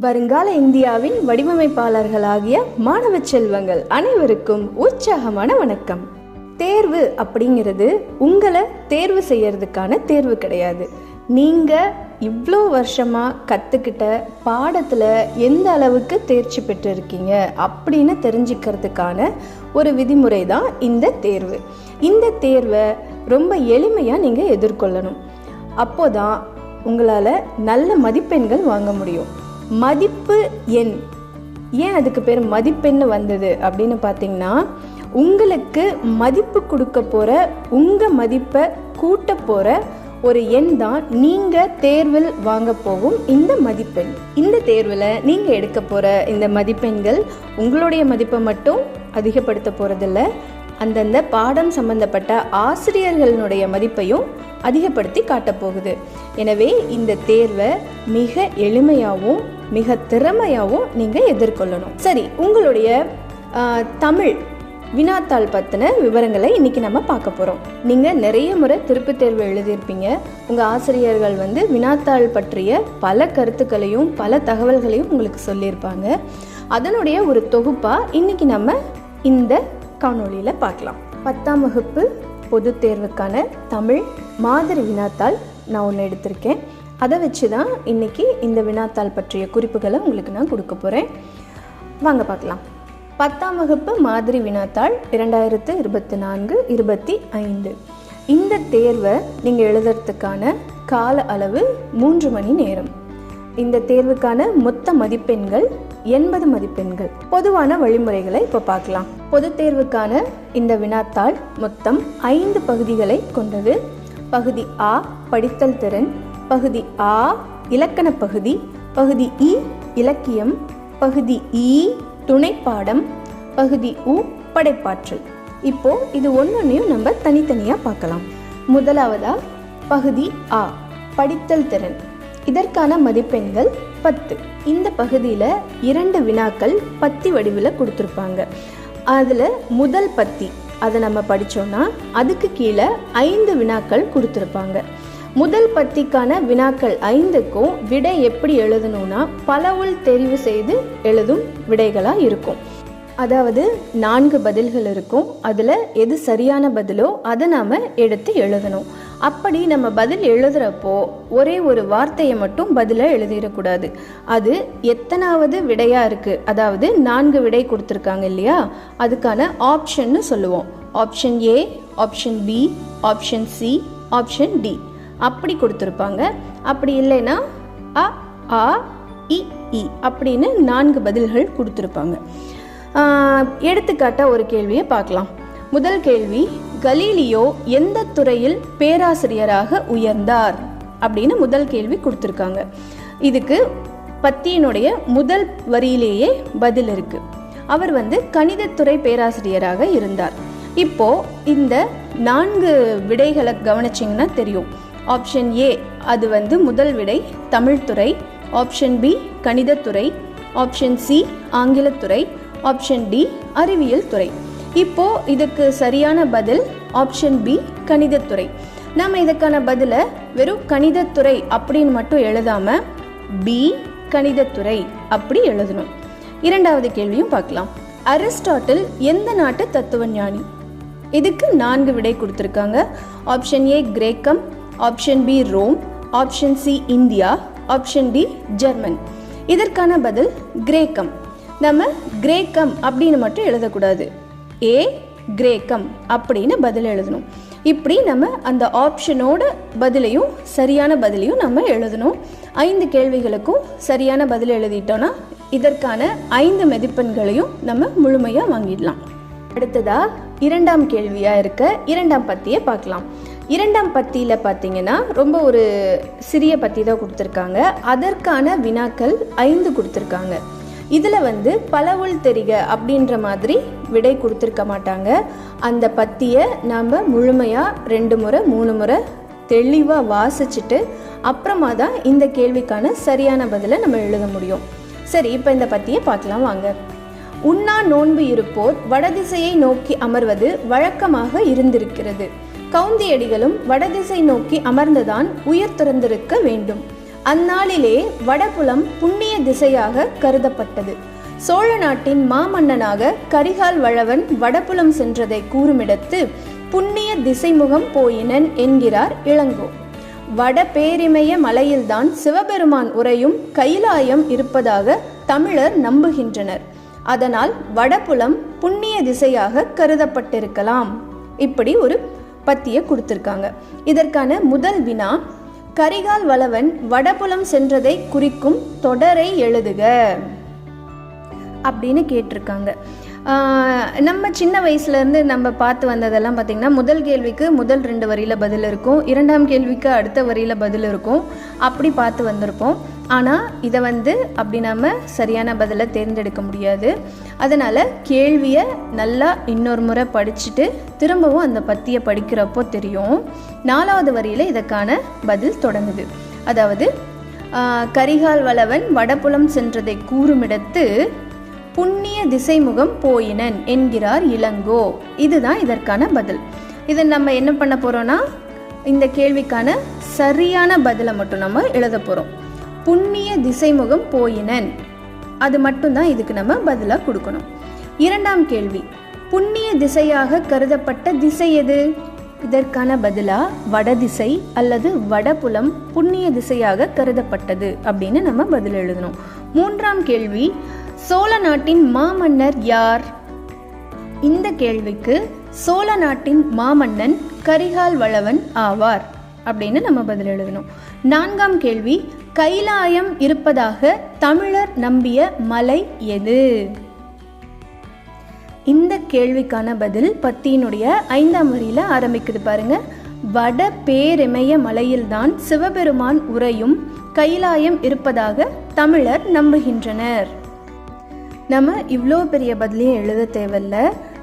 வருங்கால இந்தியாவின் வடிவமைப்பாளர்களாகிய மாணவ செல்வங்கள் அனைவருக்கும் உற்சாகமான வணக்கம். தேர்வு அப்படிங்கிறது உங்களை தேர்வு செய்யறதுக்கான தேர்வு கிடையாது. நீங்கள் இவ்வளோ வருஷமாக கற்றுக்கிட்ட பாடத்தில் எந்த அளவுக்கு தேர்ச்சி பெற்றிருக்கீங்க அப்படின்னு தெரிஞ்சுக்கிறதுக்கான ஒரு விதிமுறை தான் இந்த தேர்வு. இந்த தேர்வை ரொம்ப எளிமையாக நீங்கள் எதிர்கொள்ளணும். அப்போதான் உங்களால் நல்ல மதிப்பெண்கள் வாங்க முடியும். மதிப்பு எண். ஏன் அதுக்கு பேர் மதிப்பெண் வந்தது அப்படின்னு பார்த்தீங்கன்னா உங்களுக்கு மதிப்பு கொடுக்க போகிற உங்கள் மதிப்பை கூட்ட போகிற ஒரு எண் தான் நீங்கள் தேர்வில் வாங்க போகும் இந்த மதிப்பெண். இந்த தேர்வில் நீங்கள் எடுக்க போகிற இந்த மதிப்பெண்கள் உங்களுடைய மதிப்பை மட்டும் அதிகப்படுத்த போகிறதில்ல அந்தந்த பாடம் சம்பந்தப்பட்ட ஆசிரியர்களுடைய மதிப்பையும் அதிகப்படுத்தி காட்டப்போகுது. எனவே இந்த தேர்வை மிக எளிமையாகவும் மிக திறமையாகவும் நீங்கள் எதிர்கொள்ளணும். சரி உங்களுடைய தமிழ் வினாத்தாள் பற்றின விவரங்களை இன்றைக்கி நம்ம பார்க்க போகிறோம் நீங்கள் நிறைய முறை திருப்புத் தேர்வு எழுதியிருப்பீங்க. உங்கள் ஆசிரியர்கள் வந்து வினாத்தாள் பற்றிய பல கருத்துக்களையும் பல தகவல்களையும் உங்களுக்கு சொல்லியிருப்பாங்க. அதனுடைய ஒரு தொகுப்பாக இன்றைக்கி நம்ம இந்த காணொளியில் பார்க்கலாம். பத்தாம் வகுப்பு பொதுத் தேர்வுக்கான தமிழ் மாதிரி வினாத்தாள் நான் ஒன்று எடுத்திருக்கேன். அதை வச்சு தான் இன்றைக்கி இந்த வினாத்தாள் பற்றிய குறிப்புகளை உங்களுக்கு நான் கொடுக்க போகிறேன் வாங்க பார்க்கலாம். பத்தாம் வகுப்பு மாதிரி வினாத்தாள் இரண்டாயிரத்து இருபத்தி நான்கு இருபத்தி ஐந்து. இந்த தேர்வை நீங்கள் எழுதுறதுக்கான கால அளவு மூன்று மணி நேரம். இந்த தேர்வுக்கான மொத்த மதிப்பெண்கள் எண்பது மதிப்பெண்கள். பொதுவான வழிமுறைகளை இப்போ பார்க்கலாம். பொதுத் தேர்வுக்கான இந்த வினாத்தாள் மொத்தம் ஐந்து பகுதிகளை கொண்டது. பகுதி ஆ படித்தல் திறன். பகுதி ஆ இலக்கண பகுதி. பகுதி இ இலக்கியம். பகுதி இ துணைப்பாடம். பகுதி உ படைப்பாற்றல். இப்போ இது ஒன்னொன்னையும் நம்ம தனித்தனியாக பார்க்கலாம். முதலாவதா பகுதி ஆ படித்தல் திறன். இதற்கான மதிப்பெண்கள் பத்து. இந்த பகுதியில் இரண்டு வினாக்கள் பத்தி வடிவில் கொடுத்துருப்பாங்க. அதில் முதல் பத்தி அதை நம்ம படித்தோன்னா அதுக்கு கீழே ஐந்து வினாக்கள் கொடுத்துருப்பாங்க. முதல் பத்திக்கான வினாக்கள் ஐந்துக்கும் விடை எப்படி எழுதணும்னா பலவுள் தெரிவு செய்து எழுதும் விடைகளாக இருக்கும். அதாவது நான்கு பதில்கள் இருக்கும். அதில் எது சரியான பதிலோ அதை நாம் எடுத்து எழுதணும். அப்படி நம்ம பதில் எழுதுகிறப்போ ஒரே ஒரு வார்த்தையை மட்டும் பதிலாக எழுதிடக்கூடாது. அது எத்தனாவது விடையாக இருக்குது அதாவது நான்கு விடை கொடுத்துருக்காங்க இல்லையா? அதுக்கான ஆப்ஷன்னு சொல்லுவோம். Option A option B option C option D அப்படி கொடுத்துருப்பாங்க. அப்படி இல்லைன்னா அ ஆ இ இ அப்படின்னு நான்கு பதில்கள் கொடுத்துருப்பாங்க. எடுத்துக்காட்டாக ஒரு கேள்வியை பார்க்கலாம். முதல் கேள்வி கலீலியோ எந்த துறையில் பேராசிரியராக உயர்ந்தார்? அப்படின்னு முதல் கேள்வி கொடுத்துருக்காங்க. இதுக்கு பத்தியினுடைய முதல் வரியிலேயே பதில் இருக்கு. அவர் வந்து கணிதத்துறை பேராசிரியராக இருந்தார். இப்போ இந்த நான்கு விடைகளை கவனிச்சிங்கன்னா தெரியும். ஆப்ஷன் ஏ அது வந்து முதல் விடை தமிழ்துறை ஆப்ஷன் பி கணிதத்துறை. ஆப்ஷன் சி ஆங்கிலத்துறை. ஆப்ஷன் டி அறிவியல் துறை. இப்போ இதுக்கு சரியான பதில் ஆப்ஷன் பி கணிதத்துறை. நம்ம இதுக்கான பதிலை வெறும் கணிதத்துறை அப்படின்னு மட்டும் எழுதாமல் பி கணிதத்துறை அப்படி எழுதணும். இரண்டாவது கேள்வியும் பார்க்கலாம். அரிஸ்டாட்டில் எந்த நாட்டு தத்துவ ஞானி இதுக்கு நான்கு விடை கொடுத்துருக்காங்க. ஆப்ஷன் ஏ கிரேக்கம். Option B Rome. Option C India. Option D German. இதற்கான பதில் கிரேக்கம். நம்ம கிரேக்கம் அப்படின்னு மட்டும் எழுதக்கூடாது. ஏ கிரேக்கம் அப்படின்னு பதில் எழுதணும். இப்படி நம்ம அந்த ஆப்ஷனோட பதிலையும் சரியான பதிலையும் நம்ம எழுதணும். ஐந்து கேள்விகளுக்கும் சரியான பதில் எழுதிட்டோன்னா இதற்கான ஐந்து மதிப்பெண்களையும் நம்ம முழுமையாக வாங்கிடலாம். அடுத்ததா இரண்டாம் கேள்வியாக இருக்க இரண்டாம் பத்தியை பார்க்கலாம். இரண்டாம் பத்தியில் பார்த்தீங்கன்னா ரொம்ப ஒரு சிறிய பத்தி தான் கொடுத்துருக்காங்க. அதற்கான வினாக்கள் ஐந்து கொடுத்துருக்காங்க. இதில் வந்து பலவுள் தெரிக அப்படின்ற மாதிரி விடை கொடுத்துருக்க மாட்டாங்க. அந்த பத்தியை நாம் முழுமையாக ரெண்டு முறை மூணு முறை தெளிவாக வாசிச்சுட்டு அப்புறமா தான் இந்த கேள்விக்கான சரியான பதிலை நம்ம எழுத முடியும். சரி இப்போ இந்த பத்தியை பார்க்கலாம் வாங்க. உண்ணா நோன்பு இருப்போர் வடதிசையை நோக்கி அமர்வது வழக்கமாக இருந்திருக்கிறது. கவுந்தியடிகளும் வடதிசை நோக்கி அமர்ந்துதான் உயிர் துறந்திருக்க வேண்டும். அந்நாளிலே வடபுலம் புண்ணிய திசையாக கருதப்பட்டது. சோழ நாட்டின் மாமன்னனாக கரிகால் வளவன் வடபுலம் சென்றதை கூறுமிடத்து புண்ணிய திசைமுகம் போயினன் என்கிறார் இளங்கோ. வட பேரிமய மலையில்தான் சிவபெருமான் உரையும் கைலாயம் இருப்பதாக தமிழர் நம்புகின்றனர். அதனால் வடபுலம் புண்ணிய திசையாக கருதப்பட்டிருக்கலாம். இப்படி ஒரு பத்தியை கொடுத்துருக்காங்க. இதற்கான முதல் வினா கரிகால் வளவன் வடபுலம் சென்றதை குறிக்கும் தொடரை எழுதுக. அப்படின்னு கேட்டிருக்காங்க. நம்ம சின்ன வயசுலேருந்து நம்ம பார்த்து வந்ததெல்லாம் பார்த்திங்கன்னா முதல் கேள்விக்கு முதல் ரெண்டு வரியில் பதில் இருக்கும். இரண்டாம் கேள்விக்கு அடுத்த வரியில் பதில் இருக்கும். அப்படி பார்த்து வந்திருப்போம். ஆனால் இதை வந்து அப்படி நம்ம சரியான பதிலை தேர்ந்தெடுக்க முடியாது. அதனால் கேள்வியை நல்லா இன்னொரு முறை படிச்சுட்டு திரும்பவும் அந்த பத்தியை படிக்கிறப்போ தெரியும். நாலாவது வரியில் இதற்கான பதில் தொடங்குது. அதாவது கரிகால் வளவன் வடபுலம் சென்றதை கூறுமிடத்து புண்ணிய திசைமுகம் போயினன் என்கிறார் இளங்கோ. இதுதான் இதற்கான பதில். இதை நம்ம என்ன பண்ண போகிறோன்னா இந்த கேள்விக்கான சரியான பதிலை மட்டும் நம்ம எழுத போகிறோம் புண்ணிய திசைமுகம் போயினன். அது மட்டும்தான் இதுக்கு நம்ம பதிலாக கொடுக்கணும். இரண்டாம் கேள்வி. புண்ணிய திசையாக கருதப்பட்ட திசை எது? இதற்கான பதிலாக வடதிசை அல்லது வடபுலம் புண்ணிய திசையாக கருதப்பட்டது அப்படின்னு நம்ம பதில் எழுதணும். மூன்றாம் கேள்வி. சோழ நாட்டின் மாமன்னர் யார்? இந்த கேள்விக்கு சோழ நாட்டின் மாமன்னன் கரிகால் வளவன் ஆவார் அப்படின்னு நம்ம பதில் எழுதணும். நான்காம் கேள்வி கைலாயம் இருப்பதாக தமிழர் நம்பிய மலை எது? இந்த கேள்விக்கான பதில் பத்தியினுடைய ஐந்தாம் வரியில ஆரம்பிக்குது பாருங்க. வட பேரிமய மலையில்தான் சிவபெருமான் உரையும் கைலாயம் இருப்பதாக தமிழர் நம்புகின்றனர். நம்ம இவ்வளோ பெரிய பதிலையும் எழுத தேவையில்ல.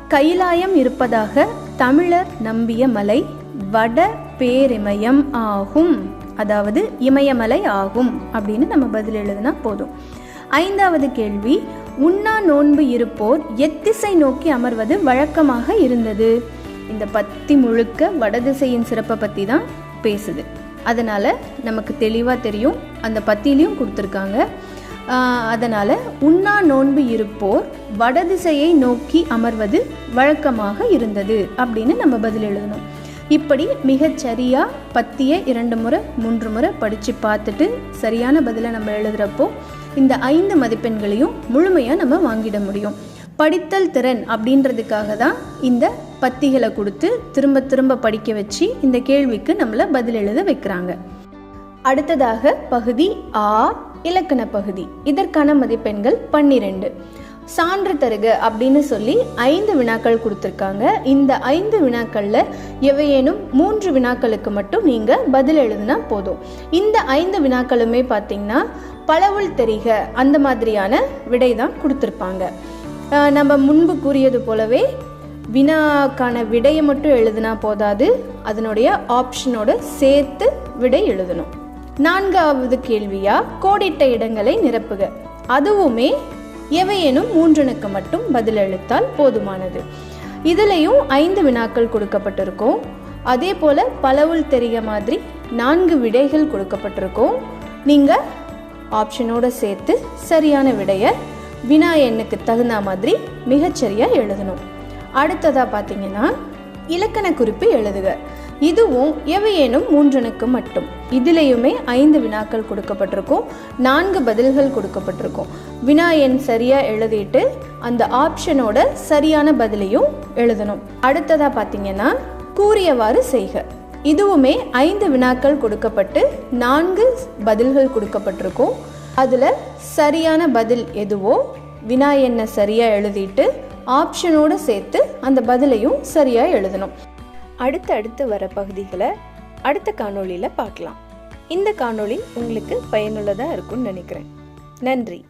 கைலாயம் இருப்பதாக தமிழர் நம்பிய மலை வட பேரிமயம் ஆகும். அதாவது இமயமலை ஆகும் அப்படின்னு நம்ம பதில் எழுதுனா போதும். ஐந்தாவது கேள்வி உண்ணா நோன்பு இருப்போர் எத்திசை நோக்கி அமர்வது வழக்கமாக இருந்தது. இந்த பத்தி முழுக்க வடதிசையின் சிறப்பை பற்றி தான் பேசுது. அதனால் நமக்கு தெளிவாக தெரியும். அந்த பத்திலையும் கொடுத்துருக்காங்க. அதனால் உண்ணா நோன்பு இருப்போர் வடதிசையை நோக்கி அமர்வது வழக்கமாக இருந்தது அப்படின்னு நம்ம பதில் எழுதணும். இப்படி மிகச் சரியா பத்தியை இரண்டு முறை மூன்று முறை படித்து பார்த்துட்டு சரியான பதிலை நம்ம எழுதுகிறப்போ இந்த ஐந்து மதிப்பெண்களையும் முழுமையாக நம்ம வாங்கிட முடியும். படித்தல் திறன் அப்படின்றதுக்காக தான் இந்த பத்திகளை கொடுத்து திரும்ப திரும்ப படிக்க வச்சு இந்த கேள்விக்கு நம்மளை பதில் எழுத வைக்கிறாங்க. அடுத்ததாக பகுதி ஆ இலக்கண பகுதி. இதற்கான மதிப்பெண்கள் பன்னிரெண்டு. சான்று தருக அப்படின்னு சொல்லி ஐந்து வினாக்கள் கொடுத்துருக்காங்க. இந்த ஐந்து வினாக்களில் எவையேனும் மூன்று வினாக்களுக்கு மட்டும் நீங்கள் பதில் எழுதுனா போதும். இந்த ஐந்து வினாக்களுமே பார்த்தீங்கன்னா பலவுள் தெரிக அந்த மாதிரியான விடை தான் கொடுத்துருப்பாங்க நம்ம முன்பு கூறியது போலவே வினாக்கான விடையை மட்டும் எழுதுனா போதாது. அதனுடைய ஆப்ஷனோடு சேர்த்து விடை எழுதணும். நான்காவது கேள்வியா? கோடிட்ட இடங்களை நிரப்புக. அதுவுமே எவையேனும் மூன்றனுக்கு மட்டும் பதிலளித்தால் போதுமானது. இதுலேயும் ஐந்து வினாக்கள் கொடுக்கப்பட்டிருக்கும். அதே போல் பலவுள் தெரிய மாதிரி நான்கு விடைகள் கொடுக்கப்பட்டிருக்கும். நீங்கள் ஆப்ஷனோட சேர்த்து சரியான விடையை வினா எண்ணுக்கு தகுந்த மாதிரி மிகச்சரியாக எழுதணும். அடுத்ததாக பார்த்தீங்கன்னா இலக்கண குறிப்பு எழுதுக. இதுவும் எவையேனும் மூன்றனுக்கு மட்டும். இதுலேயுமே ஐந்து வினாக்கள் கொடுக்கப்பட்டிருக்கும். நான்கு பதில்கள் கொடுக்கப்பட்டிருக்கும். வினா எண் சரியாக எழுதிட்டு அந்த ஆப்ஷனோட சரியான பதிலையும் எழுதணும். அடுத்ததாக பார்த்தீங்கன்னா கூறியவாறு செய்க. இதுவுமே ஐந்து வினாக்கள் கொடுக்கப்பட்டு நான்கு பதில்கள் கொடுக்கப்பட்டிருக்கும். அதில் சரியான பதில் எதுவோ வினா எண்ணை சரியாக எழுதிட்டு ஆப்ஷனோடு சேர்த்து அந்த பதிலையும் சரியாக எழுதணும். அடுத்தடுத்து அடுத்து வர பகுதிகளை அடுத்த காணொளியில் பார்க்கலாம். இந்த காணொளி உங்களுக்கு பயனுள்ளதாக இருக்கும்னு நினைக்கிறேன். நன்றி.